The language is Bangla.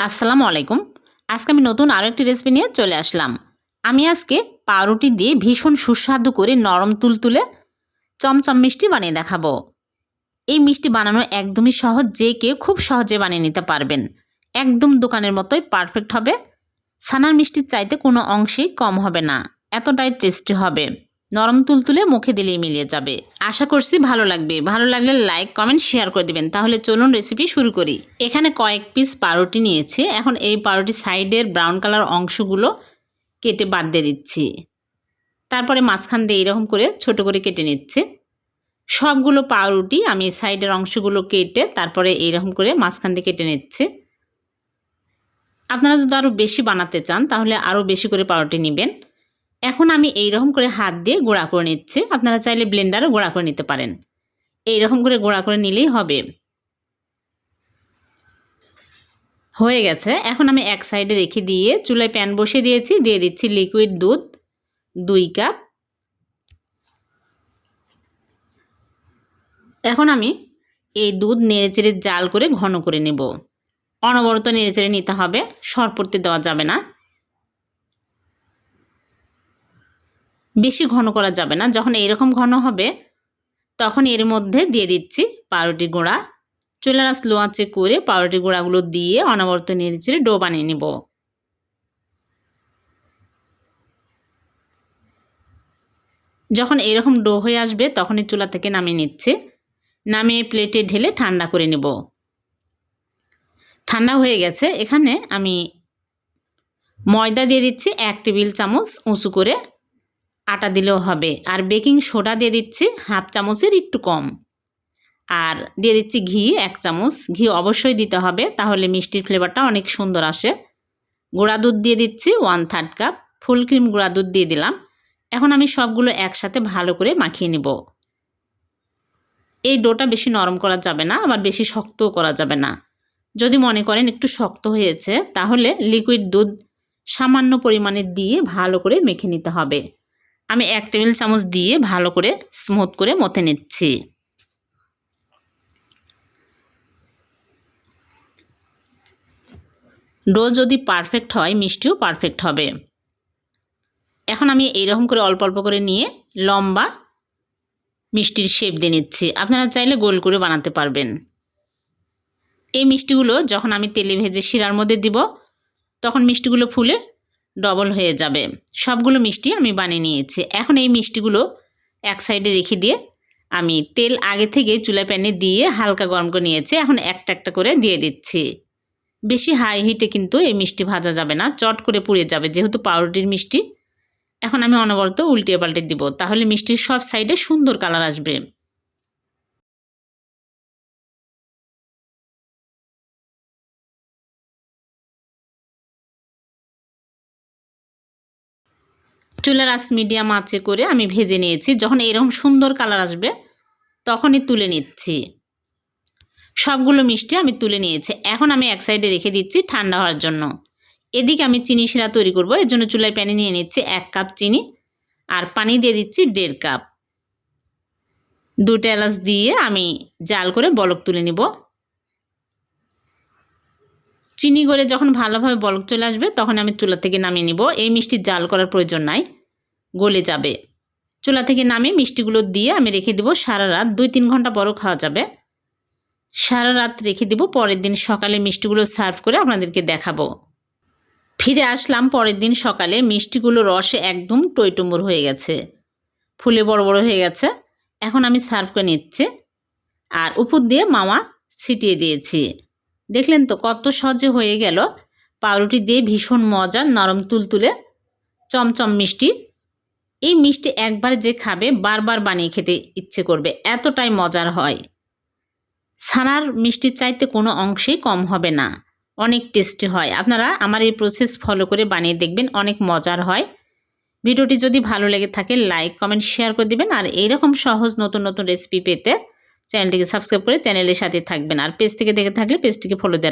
আসসালামু আলাইকুম। আজকে আমি নতুন আরও একটি রেসিপি নিয়ে চলে আসলাম। আমি আজকে পাউরুটি দিয়ে ভীষণ সুস্বাদু করে নরম তুলতুলে চমচম মিষ্টি বানিয়ে দেখাবো। এই মিষ্টি বানানো একদমই সহজ, যে কেউ খুব সহজে বানিয়ে নিতে পারবেন। একদম দোকানের মতোই পারফেক্ট হবে। ছানার মিষ্টির চাইতে কোনো অংশেই কম হবে না, এতটাই টেস্টি হবে। নরম তুলতুলে মুখে দিলেই মিলিয়ে যাবে। আশা করছি ভালো লাগবে। ভালো লাগলে লাইক কমেন্ট শেয়ার করে দিবেন। তাহলে চলুন রেসিপি শুরু করি। এখানে কয়েক পিস পাউরুটি নিয়েছি। এখন এই পাউরুটি সাইডের ব্রাউন কালার অংশগুলো কেটে বাদ দিয়ে দিচ্ছি। তারপরে মাঝখান দিয়ে এরকম করে ছোট করে কেটে নিচ্ছে। সবগুলো পাউরুটি আমি সাইডের অংশগুলো কেটে তারপরে এইরকম করে মাঝখান দিয়ে কেটে নিচ্ছে। আপনারা যদি আরও বেশি বানাতে চান, তাহলে আরও বেশি করে পাউরুটি নেবেন। এখন আমি এই রকম করে হাত দিয়ে গোড়া করে নিচ্ছি। আপনারা চাইলে ব্লেন্ডারও গোড়া করে নিতে পারেন। এই রকম করে গোড়া করে নিলেই হবে। হয়ে গেছে। এখন আমি এক সাইডে রেখে দিয়ে চুলায় প্যান বসিয়ে দিয়েছি। দিয়ে দিচ্ছি লিকুইড দুধ, দুই কাপ এখন আমি এই দুধ নেড়েচেড়ে জাল করে ঘন করে নেব। অনবরত নেড়েচেড়ে নিতে হবে। সর পড়তে দেওয়া যাবে না। বেশি ঘন করা যাবে না। যখন এইরকম ঘন হবে, তখন এর মধ্যে দিয়ে দিচ্ছি পাউরুটি গুঁড়া। চুলার স্লো আঁচে করে পাউরুটি গুঁড়াগুলো দিয়ে অনবরত নেড়েচেড়ে ডো বানিয়ে নেব। যখন এরকম ডো হয়ে আসবে, তখনই চুলা থেকে নামিয়ে নিচ্ছে। নামিয়ে প্লেটে ঢেলে ঠান্ডা করে নেব। ঠান্ডা হয়ে গেছে। এখানে আমি ময়দা দিয়ে দিচ্ছি এক টেবিল চামচ উঁচু করে আটা দিলেও হবে। আর বেকিং সোডা দিয়ে দিচ্ছি হাফ চামচের একটু কম। আর দিয়ে দিচ্ছি ঘি, এক চামচ। ঘি অবশ্যই দিতে হবে, তাহলে মিষ্টির ফ্লেভারটা অনেক সুন্দর আসে। গুঁড়া দুধ দিয়ে দিচ্ছি one third cup. Full cream গুঁড়া দুধ দিয়ে দিলাম। এখন আমি সবগুলো একসাথে ভালো করে মাখিয়ে নেব। এই ডোটা বেশি নরম করা যাবে না, আবার বেশি শক্তও করা যাবে না। যদি মনে করেন একটু শক্ত হয়েছে, তাহলে লিকুইড দুধ সামান্য পরিমাণে দিয়ে ভালো করে মেখে নিতে হবে। আমি এক টেবিল চামচ দিয়ে ভালো করে স্মুথ করে মথে নিচ্ছি। ডো যদি পারফেক্ট হয়, মিষ্টিও পারফেক্ট হবে। এখন আমি এইরকম করে অল্প অল্প করে নিয়ে লম্বা মিষ্টির শেপ দিয়ে নিচ্ছি। আপনারা চাইলে গোল করে বানাতে পারবেন। এই মিষ্টিগুলো যখন আমি তেলে ভেজে শিরার মধ্যে দিব, তখন মিষ্টিগুলো ফুলে ডবল হয়ে যাবে। সবগুলো মিষ্টি আমি বানিয়ে নিয়েছি। এখন এই মিষ্টিগুলো এক সাইডে রেখে দিয়ে আমি তেল আগে থেকে চুলা প্যানে দিয়ে হালকা গরম করে নিয়েছি। এখন একটা একটা করে দিয়ে দিচ্ছি। বেশি হাই হিটে কিন্তু এই মিষ্টি ভাজা যাবে না। চট করে পুড়ে যাবে, যেহেতু পাউরুটির মিষ্টি। এখন আমি অনবরত উল্টিয়ে পাল্টে দিব। তাহলে মিষ্টির সব সাইডে সুন্দর কালার আসবে। চুলার আস মিডিয়াম আঁচে করে আমি ভেজে নিয়েছি। যখন এরকম সুন্দর কালার আসবে, তখনই তুলে নিচ্ছি। সবগুলো মিষ্টি আমি তুলে নিয়েছি। এখন আমি এক সাইডে রেখে দিচ্ছি ঠান্ডা হওয়ার জন্য। এদিকে আমি চিনি শিরা তৈরি করব। এর জন্য চুলায় প্যানে নিয়ে নিচ্ছি এক কাপ চিনি আর পানি দিয়ে দিচ্ছি দেড় কাপ দুটো এলাচ দিয়ে আমি জাল করে বলক তুলে নিব। চিনি করে যখন ভালোভাবে বলক চলে আসবে, তখন আমি চুলা থেকে নামিয়ে নিব। এই মিষ্টি জাল করার প্রয়োজন নাই। গলে যাবে। চুলা থেকে নামিয়ে মিষ্টিগুলো দিয়ে আমি রেখে দেবো সারা রাত। দুই তিন ঘণ্টা পরও খাওয়া যাবে। সারা রাত রেখে দেবো। পরের দিন সকালে মিষ্টিগুলো সার্ভ করে আপনাদেরকে দেখাবো। ফিরে আসলাম পরের দিন সকালে। মিষ্টিগুলো রসে একদম টইটুম্বর হয়ে গেছে। ফুলে বড় বড় হয়ে গেছে। এখন আমি সার্ভ করে নিচ্ছি। আর উপর দিয়ে মামা ছিটিয়ে দিয়েছি। দেখলেন তো কত সহজে হয়ে গেল। পাউরুটি দিয়ে ভীষণ মজা নরম তুলতুলে চমচম মিষ্টি এই মিষ্টি একবার যে খাবে বারবার বানিয়ে খেতে ইচ্ছে করবে, এতটাই মজার হয়। ছানার মিষ্টির চাইতে কোনো অংশেই কম হবে না, অনেক টেস্টি হয়। আপনারা আমার এই প্রসেস ফলো করে বানিয়ে দেখবেন, অনেক মজার হয়। ভিডিওটি যদি ভালো লেগে থাকে লাইক কমেন্ট শেয়ার করে দিবেন আর এইরকম সহজ নতুন নতুন রেসিপি পেতে চ্যানেলটিকে সাবস্ক্রাইব করে চ্যানেলের সাথে থাকবেন। আর পেজ থেকে দেখে থাকলে পেজটিকে ফলো দিয়ে